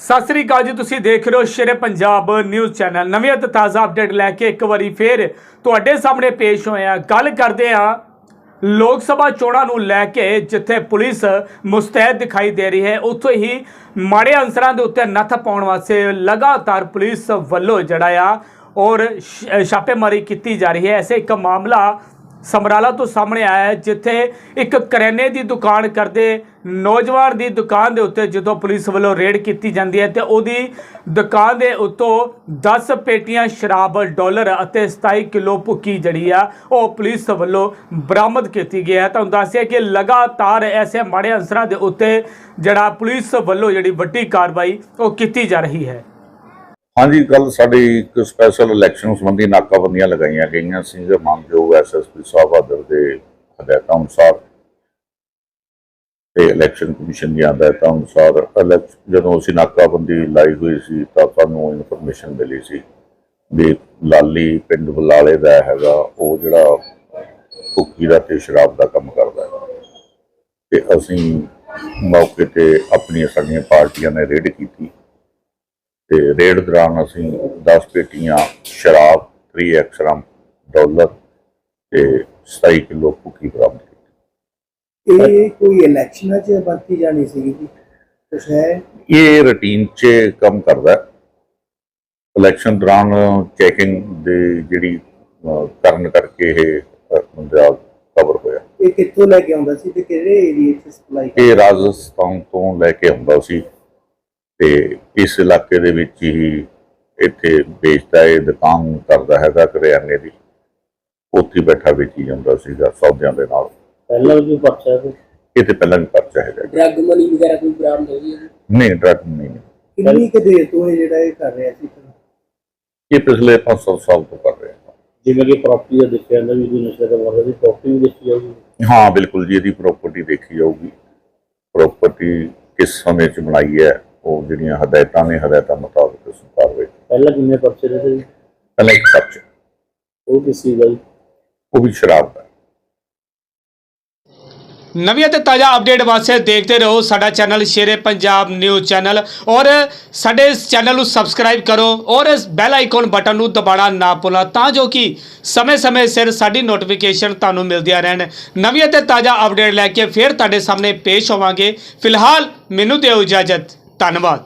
ਸਤਿ ਸ੍ਰੀ ਅਕਾਲ ਜੀ, ਤੁਸੀਂ ਦੇਖ ਰਹੇ ਹੋ ਸ਼ੇਰੇ ਪੰਜਾਬ ਨਿਊਜ਼ ਚੈਨਲ। ਨਵੀਂ ਅਤੇ ਤਾਜ਼ਾ ਅਪਡੇਟ ਲੈ ਕੇ ਇੱਕ ਵਾਰੀ ਫੇਰ ਤੁਹਾਡੇ ਸਾਹਮਣੇ ਪੇਸ਼ ਹੋਏ ਆ ਗੱਲ ਕਰਦੇ ਆ ਲੋਕ ਸਭਾ ਚੋਣਾਂ ਨੂੰ ਲੈ ਕੇ, ਜਿੱਥੇ ਪੁਲਿਸ ਮੁਸਤੈਦ ਦਿਖਾਈ ਦੇ ਰਹੀ ਹੈ। ਉੱਥੇ ਹੀ ਮਾੜੇ ਅੰਸਰਾਂ ਦੇ ਉੱਤੇ ਨੱਥ ਪਾਉਣ ਵਾਸਤੇ ਲਗਾਤਾਰ ਪੁਲਿਸ ਵੱਲੋਂ ਜਿਹੜਾ ਆ, ਔਰ ਛ- ਛਾਪੇਮਾਰੀ ਕੀਤੀ ਜਾ ਰਹੀ ਹੈ। ਐਸੇ ਇੱਕ ਮਾਮਲਾ ਸਮਰਾਲਾ ਤੋਂ ਸਾਹਮਣੇ ਆਇਆ ਹੈ, ਜਿੱਥੇ ਇੱਕ ਕਰਿਆਨੇ ਦੀ ਦੁਕਾਨ ਕਰਦੇ ਨੌਜਵਾਨ ਦੀ ਦੁਕਾਨ ਦੇ ਉੱਤੇ ਜਦੋਂ ਪੁਲਿਸ ਵੱਲੋਂ ਰੇਡ ਕੀਤੀ ਜਾਂਦੀ ਹੈ ਤੇ ਉਹਦੀ ਦੁਕਾਨ ਦੇ ਉੱਤੋਂ 10 ਪੇਟੀਆਂ ਸ਼ਰਾਬ, ਡਾਲਰ ਅਤੇ 27 ਕਿਲੋ ਭੁੱਕੀ ਜੜੀ ਆ, ਉਹ ਪੁਲਿਸ ਵੱਲੋਂ ਬਰਾਮਦ ਕੀਤੀ ਗਈ ਹੈ। ਤੁਹਾਨੂੰ ਦੱਸਿਆ ਕਿ ਲਗਾਤਾਰ ਐਸੇ ਮਾੜੇ ਅੰਸਰਾਂ ਦੇ ਉੱਤੇ ਜਿਹੜਾ ਪੁਲਿਸ ਵੱਲੋਂ ਜਿਹੜੀ ਵੱਡੀ ਕਾਰਵਾਈ ਉਹ ਕੀਤੀ ਜਾ ਰਹੀ ਹੈ। ਹਾਂਜੀ ਕੱਲ ਸਾਡੀ ਇੱਕ ਸਪੈਸ਼ਲ ਇਲੈਕਸ਼ਨ ਸੰਬੰਧੀ ਨਾਕਾਬੰਦੀਆਂ ਲਗਾਈਆਂ ਗਈਆਂ ਸੀ, ਜੋ ਮਾਨਯੋਗ ਐਸਐਸਪੀ ਸਾਹਿਬ ਆਦਰ ਦੇ ਹਦਾਇਤਾਂ ਅਨੁਸਾਰ ਤੇ ਇਲੈਕਸ਼ਨ ਕਮਿਸ਼ਨ ਦੀਆਂ ਹਦਾਇਤਾਂ ਅਨੁਸਾਰ elec- ਜਦੋਂ ਅਸੀਂ ਨਾਕਾਬੰਦੀ ਲਾਈ ਹੋਈ ਸੀ ਤਾਂ ਸਾਨੂੰ ਇਨਫੋਰਮੇਸ਼ਨ ਮਿਲੀ ਸੀ ਵੀ ਲਾਲੀ ਪਿੰਡ ਬੁਲਾਲੇ ਦਾ ਹੈਗਾ, ਉਹ ਜਿਹੜਾ ਭੁੱਕੀ ਦਾ ਤੇ ਸ਼ਰਾਬ ਦਾ ਕੰਮ ਕਰਦਾ ਹੈ। ਤੇ ਅਸੀਂ ਮੌਕੇ ਤੇ ਆਪਣੀਆਂ ਸਾਡੀਆਂ ਪਾਰਟੀਆਂ ਨੇ ਰੇਡ ਕੀਤੀ। ਤੇ ਰੇਡ ਦੌਰਾਨ ਅਸੀਂ 10 ਪੇਟੀਆਂ ਸ਼ਰਾਬ 3 ਐਕਸਰਮ ਡਾਲਰ ਤੇ 27 ਕਿਲੋ ਭੁੱਕੀ ਬਰਾਮਦ ਕੀਤੀ। ਇਹ ਕੋਈ ਇਲੈਕਸ਼ਨਾਂ 'ਚ ਵਰਤੀ ਜਾਣੀ ਸੀਗੀ ਜੀ? ਕੁਛ ਹੈ? ਇਹ ਰੂਟੀਨ 'ਚ ਕੰਮ ਕਰਦਾ। ਇਲੈਕਸ਼ਨ ਦੌਰਾਨ ਚੈਕਿੰਗ ਦੇ ਜਿਹੜੀ ਕਰਨ ਕਰਕੇ ਇਹ ਬੰਦਾ ਕਵਰ ਹੋਇਆ। ਇਹ ਕਿੱਥੋਂ ਲੈ ਕੇ ਆਉਂਦਾ ਸੀ ਤੇ ਕਿਹੜੇ ਏਰੀਏ 'ਚ ਸਪਲਾਈ ਇਹ ਰਾਜਸਥਾਨ ਤੋਂ ਲੈ ਕੇ ਆਉਂਦਾ ਸੀ। ਤੇ ਇਸ ਇਲਾਕੇ ਦੇ ਵਿੱਚ ਹੀ ਇੱਥੇ ਵੇਚਦਾ ਇਹ ਦੁਕਾਨ ਕਰਦਾ ਹੈਗਾ ਕਰਿਆਨੇ ਦੀ। ਉੱਥੇ ਬੈਠਾ ਵੇਚੀ ਜਾਂਦਾ ਸੀਗਾ ਸੌਦਿਆਂ ਦੇ ਨਾਲ। ਪਹਿਲਾਂ ਵੀ ਪਰਚਾ ਹੈ ਇਹ ਤੇ ਪਹਿਲਾਂ ਵੀ ਪਰਚਾ ਹੈਗਾ ਡਰੱਗ ਮਨੀ ਵਗੈਰਾ ਕੋਈ ਬਰਾਮਦ ਹੋਈ ਹੈ ਨਹੀਂ ਡਰਗ ਨਹੀਂ। ਕਿੰਨੀ ਕੁ ਦੇਰ ਤੋਂ ਇਹ ਜਿਹੜਾ ਇਹ ਕਰ ਰਿਹਾ ਸੀ? ਇਹ ਪਿਛਲੇ 500 ਸਾਲ ਤੋਂ ਕਰ ਰਹੇ। ਹਾਂ ਜਿਵੇਂ ਕਿ ਪ੍ਰਾਪਰਟੀ ਦਾ ਦੇਖਿਆ ਜਾਂਦਾ ਵੀ ਕੋਈ ਨਸ਼ਾ ਕਰਵਾ ਰਿਹਾ ਸੀ ਪ੍ਰਾਪਰਟੀ ਵੀ ਦੇਖੀ ਜਾਊਗੀ। ਹਾਂ ਬਿਲਕੁਲ ਜੀ ਇਹਦੀ ਪ੍ਰਾਪਰਟੀ ਦੇਖੀ ਜਾਊਗੀ। ਪ੍ਰਾਪਰਟੀ ਕਿਸ ਸਮੇਂ ਚ ਬਣਾਈ ਹੈ? ਉਹ ਜਿਹੜੀਆਂ ਹਦਾਇਤਾਂ ਨੇ ਹਦਾਇਤਾਂ ਮੁਤਾਬਕ ਉਸ ਨੂੰ ਕਾਰਵਾਈ ਪਹਿਲਾਂ ਕਿੰਨੇ ਪਰਚੇ ਰਹੇ ਸੀ? ਪਹਿਲਾਂ ਇੱਕ ਪਰਚਾ। ਉਹ ਕਿਸ ਚੀਜ਼ ਦਾ ਜੀ? ਉਹ ਵੀ ਸ਼ਰਾਬ ਦਾ। ਨਵੀਂ ਅਤੇ ਤਾਜ਼ਾ ਅਪਡੇਟ ਵਾਸਤੇ ਦੇਖਦੇ ਰਹੋ ਸਾਡਾ channel Shere Punjab news channel ਔਰ ਸਾਡੇ ਇਸ ਚੈਨਲ ਨੂੰ ਸਬਸਕ੍ਰਾਈਬ ਕਰੋ ਔਰ ਇਸ ਬੈਲ ਆਈਕਨ ਬਟਨ ਨੂੰ ਦਬਾਉਣਾ ਨਾ ਭੁੱਲਣਾ ਤਾਂ ਜੋ ਕਿ ਸਮੇਂ-ਸਮੇਂ ਸਿਰ ਸਾਡੀ ਨੋਟੀਫਿਕੇਸ਼ਨ ਤੁਹਾਨੂੰ ਮਿਲਦੀਆਂ ਰਹਿਣ। ਨਵੀਂ ਅਤੇ ਤਾਜ਼ਾ ਅਪਡੇਟ ਲੈ ਕੇ ਫਿਰ ਤੁਹਾਡੇ ਸਾਹਮਣੇ ਪੇਸ਼ ਹੋਵਾਂਗੇ। ਫਿਲਹਾਲ ਮੈਨੂੰ ਦਿਓ ਇਜਾਜ਼ਤ। ਧੰਨਵਾਦ।